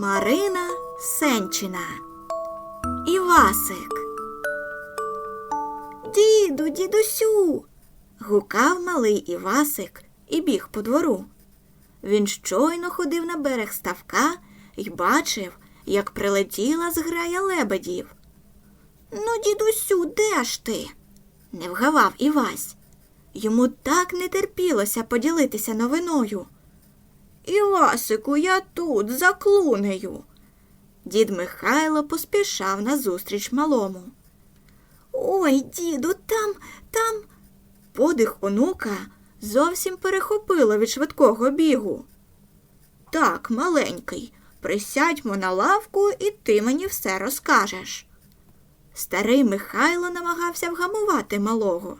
Марина Сенчина. Івасик. Діду, дідусю. гукав малий Івасик і біг по двору. Він щойно ходив на берег ставка і бачив, як прилетіла зграя лебедів. Ну, дідусю, де ж ти? не вгавав Івась. Йому так не терпілося поділитися новиною. Івасику, я тут, за клунею. Дід Михайло поспішав назустріч малому. Ой, діду, там, там. Подих онука зовсім перехопило від швидкого бігу. Так, маленький, присядьмо на лавку, і ти мені все розкажеш. Старий Михайло намагався вгамувати малого.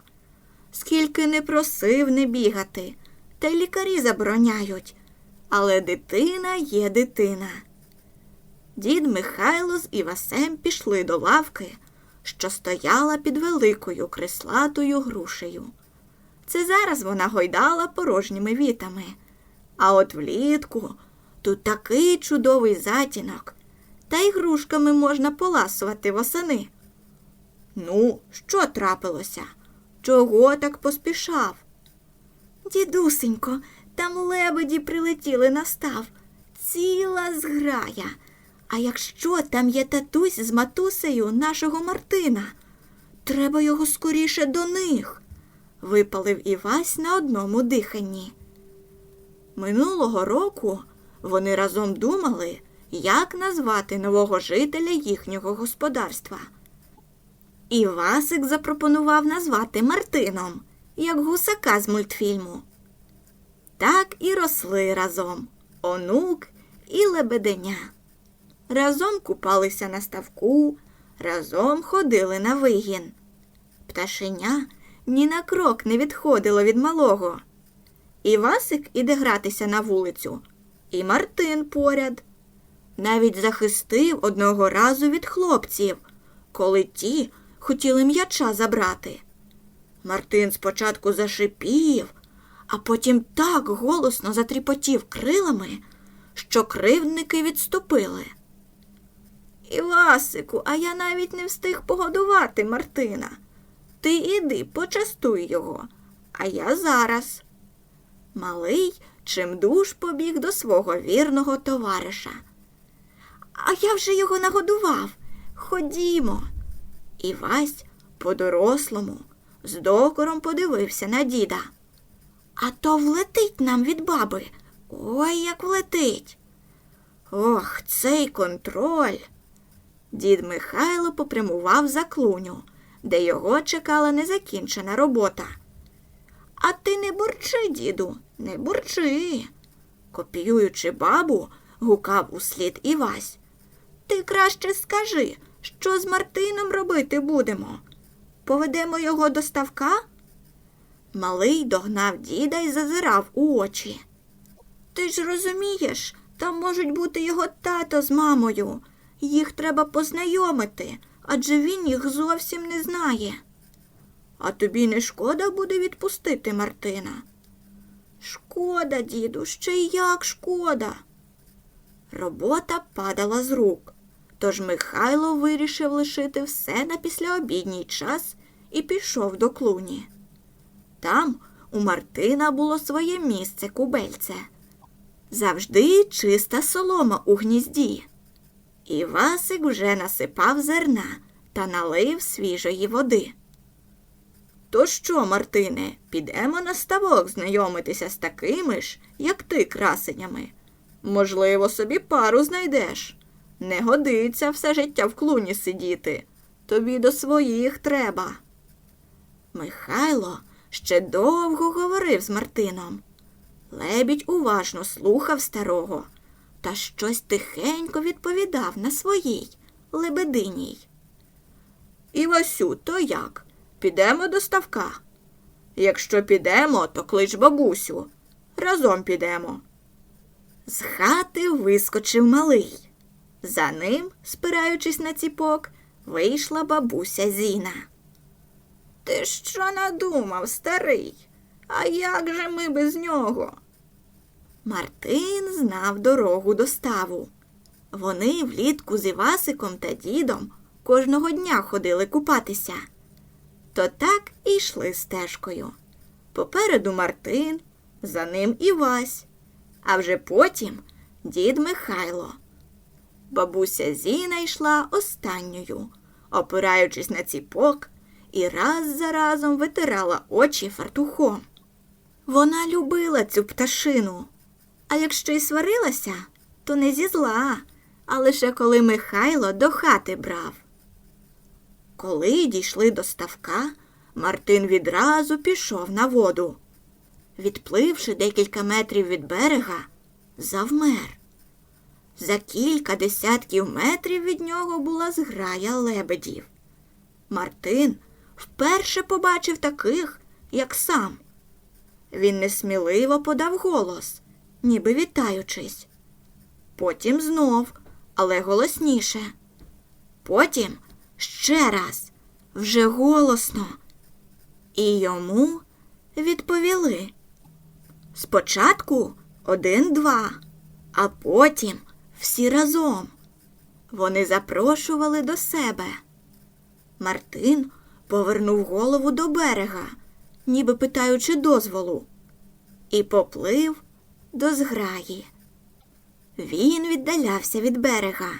Скільки не просив не бігати, та й лікарі забороняють. Але дитина є дитина. Дід Михайло з Івасем пішли до лавки, що стояла під великою крислатою грушею. Це зараз вона гойдала порожніми вітами. А от влітку тут такий чудовий затінок, та й грушками можна поласувати восени. Ну, що трапилося? Чого так поспішав? Дідусенько, там лебеді прилетіли на став. Ціла зграя. А якщо там є татусь з матусею нашого Мартина, треба його скоріше до них, випалив Івась на одному диханні. Минулого року вони разом думали, як назвати нового жителя їхнього господарства. Івасик запропонував назвати Мартином, як гусака з мультфільму. Так і росли разом онук і лебеденя. Разом купалися на ставку, разом ходили на вигін. Пташеня ні на крок не відходило від малого. Івасик іде гратися на вулицю, і Мартин поряд. Навіть захистив одного разу від хлопців, коли ті хотіли м'яча забрати. Мартин спочатку зашипів, а потім так голосно затріпотів крилами, що кривдники відступили. Івасику, а я навіть не встиг погодувати Мартина. Ти іди, почастуй його, а я зараз. Малий чимдуж побіг до свого вірного товариша. А я вже його нагодував. Ходімо. Івась по-дорослому з докором подивився на діда. А то влетить нам від баби. Ой, як влетить. Ох, цей контроль. Дід Михайло попрямував за клуню, де його чекала незакінчена робота. А ти не бурчи, діду, не бурчи. Копіюючи бабу, гукав услід Івась. Ти краще скажи, що з Мартином робити будемо? Поведемо його до ставка? Малий догнав діда і зазирав у очі. Ти ж розумієш, там можуть бути його тато з мамою. Їх треба познайомити, адже він їх зовсім не знає. А тобі не шкода буде відпустити Мартина? Шкода, діду, ще й як шкода. Робота падала з рук, тож Михайло вирішив лишити все на післяобідній час і пішов до клуні. Там у Мартина було своє місце кубельце. Завжди чиста солома у гнізді. Івасик вже насипав зерна та налив свіжої води. То що, Мартине, підемо на ставок знайомитися з такими ж, як ти, красенями. Можливо, собі пару знайдеш. Не годиться все життя в клуні сидіти. Тобі до своїх треба. Михайло ще довго говорив з Мартином. Лебідь уважно слухав старого та щось тихенько відповідав на своїй лебединій. Івасю, то як? Підемо до ставка? Якщо підемо, то клич бабусю. Разом підемо. З хати вискочив малий. За ним, спираючись на ціпок, вийшла бабуся Зіна. Ти що надумав, старий? А як же ми без нього? Мартин знав дорогу до ставу. Вони влітку з Івасиком та дідом кожного дня ходили купатися. То так і йшли стежкою. Попереду Мартин, за ним Івась, а вже потім дід Михайло. Бабуся Зіна йшла останньою, опираючись на ціпок, і раз за разом витирала очі фартухом. Вона любила цю пташину, а якщо й сварилася, то не зі зла, а лише коли Михайло до хати брав. Коли дійшли до ставка, Мартин відразу пішов на воду. Відпливши декілька метрів від берега, завмер. За кілька десятків метрів від нього була зграя лебедів. Мартин вперше побачив таких, як сам. Він несміливо подав голос, ніби вітаючись. Потім знов, але голосніше. Потім ще раз, вже голосно. І йому відповіли. Спочатку один-два, а потім всі разом. Вони запрошували до себе. Мартин повернув голову до берега, ніби питаючи дозволу, і поплив до зграї. Він віддалявся від берега,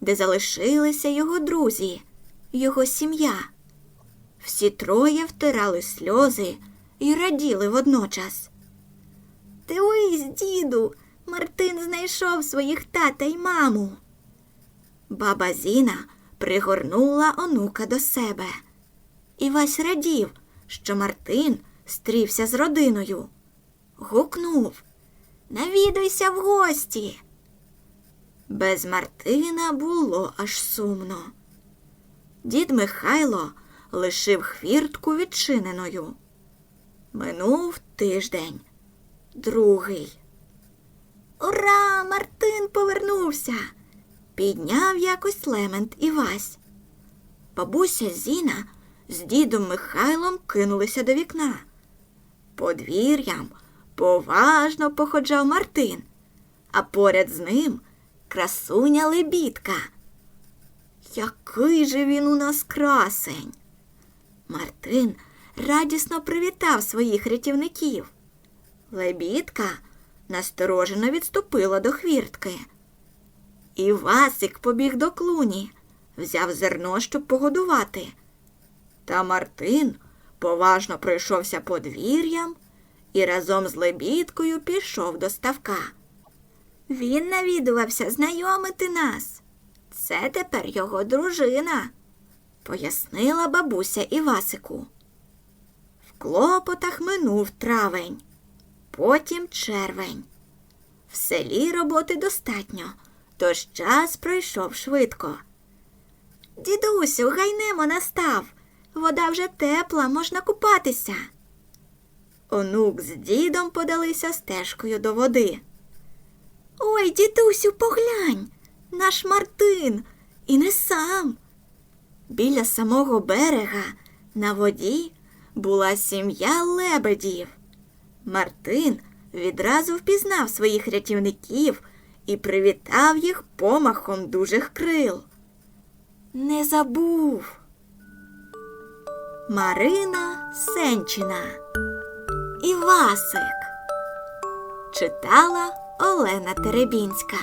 де залишилися його друзі, його сім'я. Всі троє втирали сльози і раділи водночас. Дивись, діду, Мартин знайшов своїх тата й маму. Баба Зіна пригорнула онука до себе. І Вась радів, що Мартин стрівся з родиною. Гукнув Навідуйся в гості. Без Мартина було аж сумно. Дід Михайло лишив хвіртку відчиненою. Минув тиждень, другий. Ура! Мартин повернувся. Підняв якось Лемент і Вась. Бабуся Зіна з дідом Михайлом кинулися до вікна. Подвір'ям поважно походжав Мартин, а поряд з ним красуня лебідка. Який же він у нас красень. Мартин радісно привітав своїх рятівників. Лебідка насторожено відступила до хвіртки. І Васик побіг до клуні, взяв зерно, щоб погодувати. Та Мартин поважно пройшовся подвір'ям і разом з лебідкою пішов до ставка. Він навідувався знайомити нас. Це тепер його дружина, пояснила бабуся Івасику. В клопотах минув травень, потім червень. В селі роботи достатньо, тож час пройшов швидко. Дідусю, гайнемо настав. Вода вже тепла, можна купатися. Онук з дідом подалися стежкою до води. Ой, дідусю, поглянь, наш Мартин, і не сам. Біля самого берега на воді була сім'я лебедів. Мартин відразу впізнав своїх рятівників і привітав їх помахом дужих крил. Не забув. Марина Сенчина Івасик читала Олена Теребінська.